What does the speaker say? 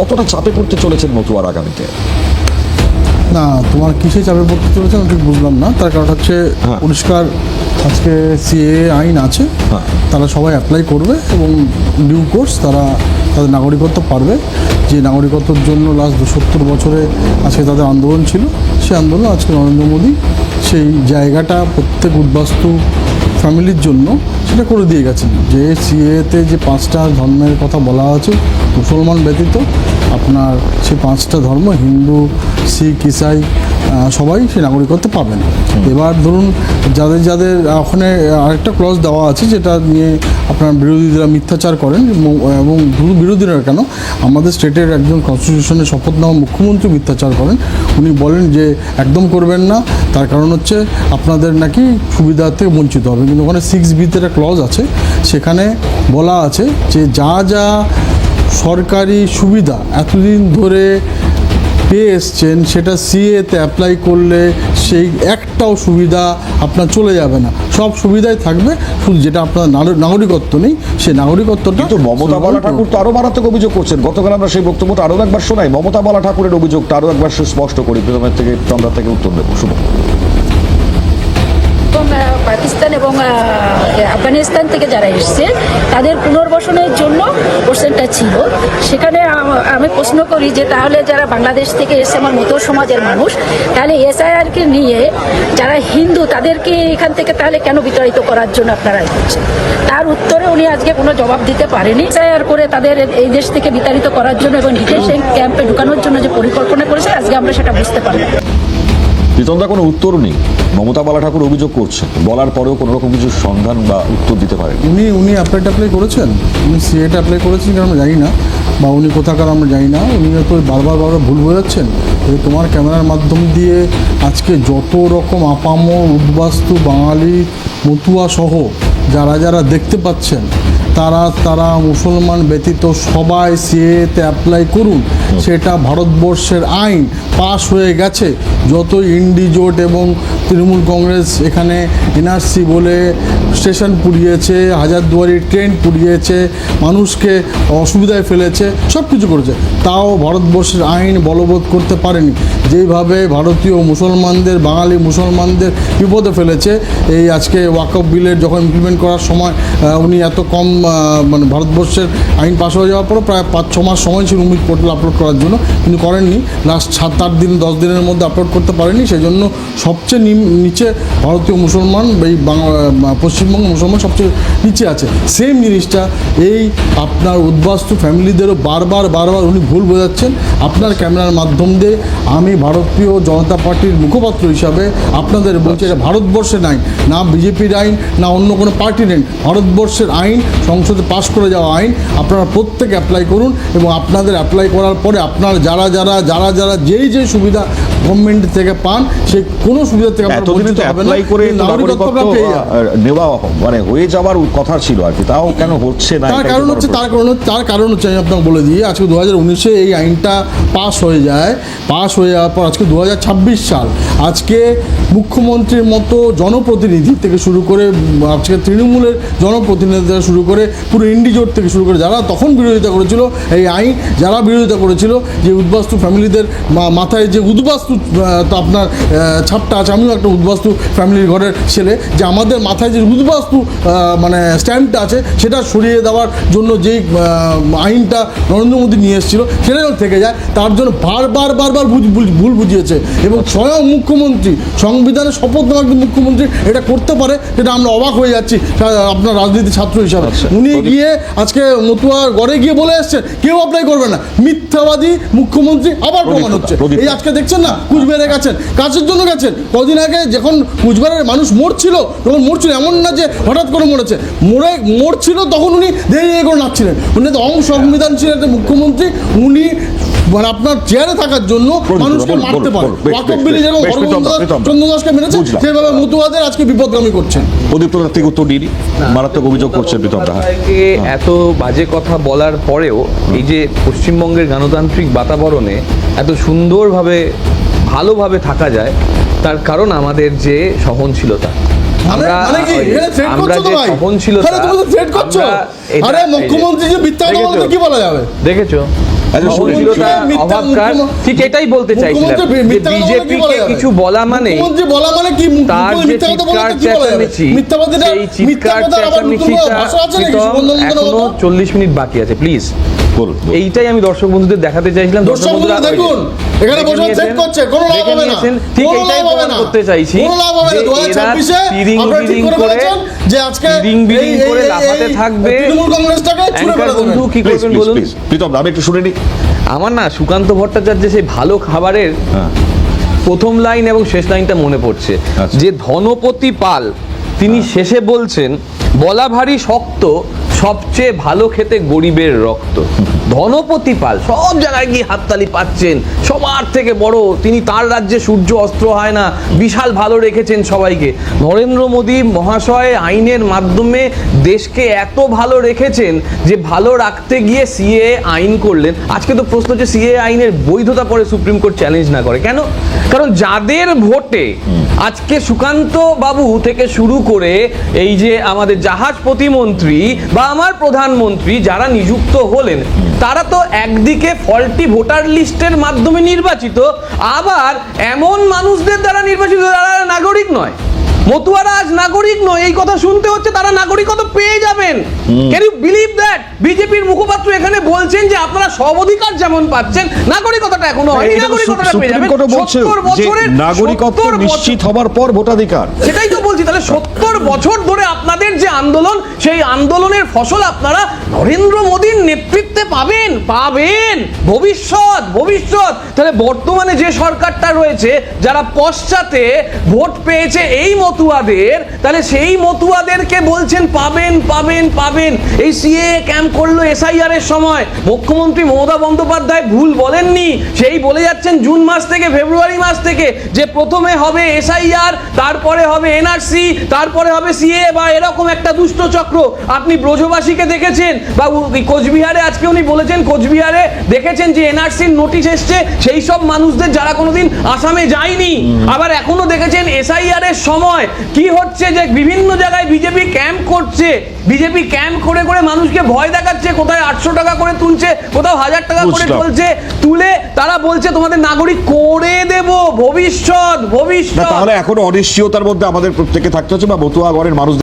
কতটা চাপে পড়তে চলেছেন মতুয়ার আগামীতে? না তোমার কিসে চাপে পড়তে চলেছে আমি ঠিক বুঝলাম না। তার কারণ হচ্ছে হ্যাঁ। পরিষ্কার আজকে সিএ আইন আছে। হ্যাঁ। তারা সবাই অ্যাপ্লাই করবে এবং ডিউ কোর্স তারা তাদের নাগরিকত্ব পারবে। যে নাগরিকত্বর জন্য লাস্ট সত্তর বছরে আজকে তাদের আন্দোলন ছিল সেই আন্দোলন আজকে নরেন্দ্র মোদী সেই জায়গাটা প্রত্যেক উদ্বাস্তু ফ্যামিলির জন্য সেটা করে দিয়ে গেছেন। যে সিএতে যে পাঁচটা ধর্মের কথা বলা আছে মুসলমান ব্যতীত আপনার সেই পাঁচটা ধর্ম হিন্দু শিখ ইসাই সবাই সেই নাগরিকত্ব পাবেন। এবার ধরুন যাদের যাদের ওখানে আরেকটা ক্লজ দেওয়া আছে যেটা নিয়ে আপনার বিরোধীরা মিথ্যাচার করেন এবং- বিরোধীরা কেন? আমাদের স্টেটের একজন কনস্টিটিউশনের শপথ নেওয়া মুখ্যমন্ত্রী মিথ্যাচার করেন। উনি বলেন যে একদম করবেন না তার কারণ হচ্ছে আপনাদের নাকি সুবিধা থেকে বঞ্চিত হবে। কিন্তু ওখানে সিক্স বিতে একটা ক্লজ আছে সেখানে বলা আছে যে যা যা সরকারি সুবিধা এতদিন ধরে পেয়ে এসছেন সেটা সিএতে অ্যাপ্লাই করলে সেই একটাও সুবিধা আপনার চলে যাবে না। সব সুবিধাই থাকবে শুধু যেটা আপনার নাগরিকত্ব নেই সেই নাগরিকত্বটা তো মমতা বালা ঠাকুর তো আরও মারাত্মক অভিযোগ করছেন। গতকাল আমরা সেই বক্তব্যটা আরও একবার শোনাই। মমতা বালা ঠাকুরের অভিযোগটা আরও একবার সুস্পষ্ট করি প্রথমের থেকে চন্দ্রা থেকে উত্তর দেবো। শুভ এবং পাকিস্তান এবং আফগানিস্তান থেকে যারা এসছে, তাদের পুনর্বাসনের জন্য কোশ্চেনটা ছিল। সেখানে আমি প্রশ্ন করি যে, তাহলে যারা বাংলাদেশ থেকে এসে আমার মতো সমাজের মানুষ, তাহলে এসআইআরকে নিয়ে যারা হিন্দু, তাদেরকে এখান থেকে তাহলে কেন বিতাড়িত করার জন্য আপনারা করছেন তার উত্তরে উনি আজকে কোনো জবাব দিতে পারেনি। এসআইআর করে তাদের এই দেশ থেকে বিতাড়িত করার জন্য এবং ডিটেনশন ক্যাম্পে ঢুকানোর জন্য যে পরিকল্পনা করেছে, আজকে আমরা সেটা বুঝতে পারলাম। প্রীতমদা কোনো উত্তর নেই। মমতা বালা ঠাকুর অভিযোগ করছেন। বলার পরেও কোনো রকম কিছু সন্ধান বা উত্তর দিতে পারেন। উনি উনি অ্যাপ্লাই ট্যাপ্লাই করেছেন? উনি সিএটা অ্যাপ্লাই করেছেন কিনা আমরা জানি না, বা উনি কোথাকার আমরা জানি না। উনি বারবার বারবার ভুল বোঝাচ্ছেন। এই তোমার ক্যামেরার মাধ্যম দিয়ে আজকে যত রকম আপামর উদ্বাস্তু বাঙালি মতুয়া সহ যারা যারা দেখতে পাচ্ছেন তারা তারা মুসলমান ব্যতীত সবাই সিএতে অ্যাপ্লাই করুন। সেটা ভারতবর্ষের আইন। পাশ হয়ে গেছে। যত ইন্ডিজোট এবং তৃণমূল কংগ্রেস এখানে এনআরসি বলে স্টেশন পুড়িয়েছে, হাজারদুয়ারি ট্রেন পুড়িয়েছে, মানুষকে অসুবিধায় ফেলেছে সব কিছু করেছে। তাও ভারতবর্ষের আইন বলবৎ করতে পারেনি। যেইভাবে ভারতীয় মুসলমানদের, বাঙালি মুসলমানদের বিপদে ফেলেছে, এই আজকে ওয়াকফ বিলের যখন ইমপ্লিমেন্ট করার সময় উনি এত কম মানে ভারতবর্ষের আইন পাশ হয়ে যাওয়ার পরে প্রায় পাঁচ, ছ মাস সময় ছিল উমিদ পোর্টাল আপলোড করার জন্য। কিন্তু করেননি। লাস্ট সাত, আট দিন, দশ দিনের মধ্যে আপলোড করতে পারেনি সেই জন্য সবচেয়ে নিচে ভারতীয় মুসলমান, এই বাংলা পশ্চিমবঙ্গ মুসলমান সবচেয়ে নিচে আছে। সেম জিনিসটা, এই আপনার উদ্বাস্তু ফ্যামিলিদেরও বারবার বারবার উনি ভুল বোঝাচ্ছেন। আপনার ক্যামেরার মাধ্যম দিয়ে আমি ভারতীয় জনতা পার্টির মুখপাত্র হিসাবে আপনাদের বলছি, এটা ভারতবর্ষের আইন, না বিজেপির আইন, না অন্য কোনো পার্টির আইন। ভারতবর্ষের আইন সংসদে পাশ করে যাওয়া আইন আপনারা প্রত্যেকে অ্যাপ্লাই করুন এবং আপনাদের অ্যাপ্লাই করার পরে আপনার যারা যারা যারা যারা যেই যে সুবিধা গভর্নমেন্ট থেকে পান সেই কোনো সুবিধা থেকে। অ্যাপ্লাই করে নেওয়া মানে হয়ে যাওয়ার কথা ছিল আর কি তাও কেন হচ্ছে না? তার কারণ হচ্ছে তার কারণ হচ্ছে- তার কারণ হচ্ছে আমি আপনাকে বলে দিই আজকে দু হাজার উনিশে এই আইনটা পাস হয়ে যায়। পাস হয়ে যাওয়ার পর আজকে দু হাজার ছাব্বিশ সাল আজকে মুখ্যমন্ত্রীর মতো জনপ্রতিনিধি থেকে শুরু করে আজকে তৃণমূলের জনপ্রতিনিধি থেকে শুরু করে পুরো ইন্ডিজোট থেকে শুরু করে যারা তখন বিরোধিতা করেছিল এই আইন যারা বিরোধিতা করেছিল যে উদ্বাস্তু ফ্যামিলিদের মাথায় যে উদ্বাস্তু আপনার ছাপটা আছে আমিও একটা উদ্বাস্তু ফ্যামিলির ঘরের ছেলে যে আমাদের মাথায় যে উদ্বাস্তু মানে স্ট্যাম্পটা আছে সেটা সরিয়ে দেওয়ার জন্য যেই আইনটা নরেন্দ্র মোদী নিয়ে এসেছিল সেটা থেকে যায় তার জন্য বারবার বারবার ভুল বুঝিয়েছে এবং স্বয়ং মুখ্যমন্ত্রী সংবিধানের শপথ নেওয়া একজন মুখ্যমন্ত্রী এটা করতে পারে সেটা আমরা অবাক হয়ে যাচ্ছি আপনার রাজনীতি ছাত্র হিসাবে। আচ্ছা, উনি গিয়ে আজকে মতুয়ার গড়ে গিয়ে বলে এসছেন কেউ অ্যাপ্লাই করবে না। মিথ্যাবাদী মুখ্যমন্ত্রী আবার প্রমাণ হচ্ছে। এই আজকে দেখছেন না কুচবিহারে গেছেন কাজের জন্য গেছেন। কদিন আগে যখন কুচবিহারের মানুষ মরছিল তখন মরছিল এমন না যে হঠাৎ করে মরেছে। মরে মরছিল তখন উনি ধীরে করে নাচ্ছিলেন। উনি তো অং সংবিধানশীল একটা মুখ্যমন্ত্রী উনি মানে আপনার চেয়ারে থাকার জন্য মানুষকে মারতে পারে। ওয়াকফ বিলে যেরকম। চন্দ্রদাসকে মেরেছে সেভাবে মতুয়াদের আজকে বিপদগামী করছেন। থেকে উত্তর দিয়ে। মারাত্মক অভিযোগ করছেন প্রীতম দা। হ্যাঁ। এত বাজে কথা বলার পরেও এই যে পশ্চিমবঙ্গের গণতান্ত্রিক বাতাবরণে এত সুন্দরভাবে ভালোভাবে থাকা যায় তার কারণ আমাদের যে সহনশীলতা। মানে আমরা মানে আমরা যে সহনশীলতা আরে মুখ্যমন্ত্রী যে কি বলা যাবে? দেখেছ? আচ্ছা, ঠিক এটাই বলতে চাইছিলাম কি বিজেপিকে কিছু বলা মানে বলা মানে কি? তার যে চিৎকার চেঁচামেচি সেই চিৎকার চেঁচামেচিটা এখনও চল্লিশ মিনিট বাকি আছে প্লিজ বলুন। এইটাই আমি দর্শক বন্ধুদের দেখাতে চাইছিলাম দর্শক বন্ধুরা দেখুন, এখানে বসে check করছে, কোনো লাভ হবে না। ঠিক এইটাই প্রমাণ না। করতে চাইছি কোনো লাভ হবে না। যে 2026 এ আপনারা ঠিক করে যে আজকে এই- এই- করে লাফাতে থাকবে তৃণমূল কংগ্রেসটাকে ছুঁড়ে অ্যাঙ্কার ফেলে দেবেন। বন্ধু কি করবেন বলুন প্রীতম আমি একটু শুনে নিই আমার না সুকান্ত ভট্টাচার্য সেই ভালো খাবারের হ্যাঁ প্রথম লাইন এবং শেষ লাইনটা মনে পড়ছে আচ্ছা। যে ধনপতি পাল তিনি শেষে বলছেন বলা ভারী শক্ত সবচেয়ে ভালো খেতে গরিবের রক্ত। ধনপতি পাল, সব জায়গায় গিয়ে হাততালি পাচ্ছেন। সবার থেকে বড়, তিনি তার রাজ্যে সূর্য অস্ত্র হয় না। বিশাল ভালো রেখেছেন সবাইকে। নরেন্দ্র মোদী মহাশয় আইনের মাধ্যমে দেশকে এত ভালো রেখেছেন যে ভালো রাখতে গিয়ে সিএ আইন করলেন। আজকে তো প্রশ্ন হচ্ছে, সিএ আইনের বৈধতা পরে সুপ্রিম কোর্ট চ্যালেঞ্জ না করে। কেন? কারণ যাদের ভোটে আজকে সুকান্ত বাবু থেকে শুরু করে এই যে আমাদের জাহাজ প্রতিমন্ত্রী বা আমার প্রধানমন্ত্রী যারা নিযুক্ত হলেন তারা তো একদিকে ফল্টি ভোটার লিস্টের মাধ্যমে নির্বাচিত আবার এমন মানুষদের দ্বারা নির্বাচিত যারা নাগরিক নয়। মতুয়ারা আজ নাগরিক নয় এই কথা শুনতে হচ্ছে তারা নাগরিকত্ব পেয়ে যাবেন। ক্যান ইউ বিলিভ দ্যাট বিজেপির মুখপাত্র এখানে বলছেন যে আপনারা সব অধিকার যেমন পাচ্ছেন নাগরিকতাটা এখনও হয়নি নাগরিকতাটা পেয়ে যাবেন। 70 বছরের নাগরিকত্ব নিশ্চিত হবার পর ভোটাধিকার। সেটাই তো সত্তর বছর ধরে আপনাদের যে আন্দোলন সেই আন্দোলনের ফসল আপনারা নরেন্দ্র মোদীর নেতৃত্বে পাবেন পাবেন। ভবিষ্যৎ ভবিষ্যৎ। তাহলে বর্তমানে যে সরকারটা রয়েছে, যারা পশ্চাতে ভোট পেয়েছে এই মতুয়াদের, তাহলে সেই মতুয়াদেরকে বলছেন, পাবেন পাবেন পাবেন। এই সিএ ক্যাম্প করল এসআইআর এর সময়। মুখ্যমন্ত্রী মমতা বন্দ্যোপাধ্যায় ভুল বলেননি। সেই বলে যাচ্ছেন, জুন মাস থেকে, ফেব্রুয়ারি মাস থেকে যে প্রথমে হবে এসআইআর, তারপরে হবে এনআরসি, তারপরে হবে সিএ বা এরকম একটা দুষ্ট চক্র। আপনি ব্রজবাসীকে দেখেছেন বা কোচবিহারে আজকে উনি বলেছেন কোচবিহারে দেখেছেন যে এনআরসির নোটিশ এসছে সেই সব মানুষদের যারা কোনোদিন আসামে যায়নি। আবার এখনও দেখেছেন এসআইআর এর সময় কি হচ্ছে যে বিভিন্ন জায়গায় বিজেপি ক্যাম্প করছে। বিজেপি ক্যাম্প করে করে মানুষকে ভয় দেখাচ্ছে কোথায় আটশো টাকা করে তুলছে কোথাও হাজার টাকা করে তুলছে তুলে তারা বলছে তোমাদের নাগরিক করে দেব ভবিষ্যৎ ভবিষ্যৎ। তাহলে এখনও অনিশ্চয়তার মধ্যে আমাদের প্রত্যেকে থাকতে হচ্ছে বা মতুয়াগড়ের মানুষ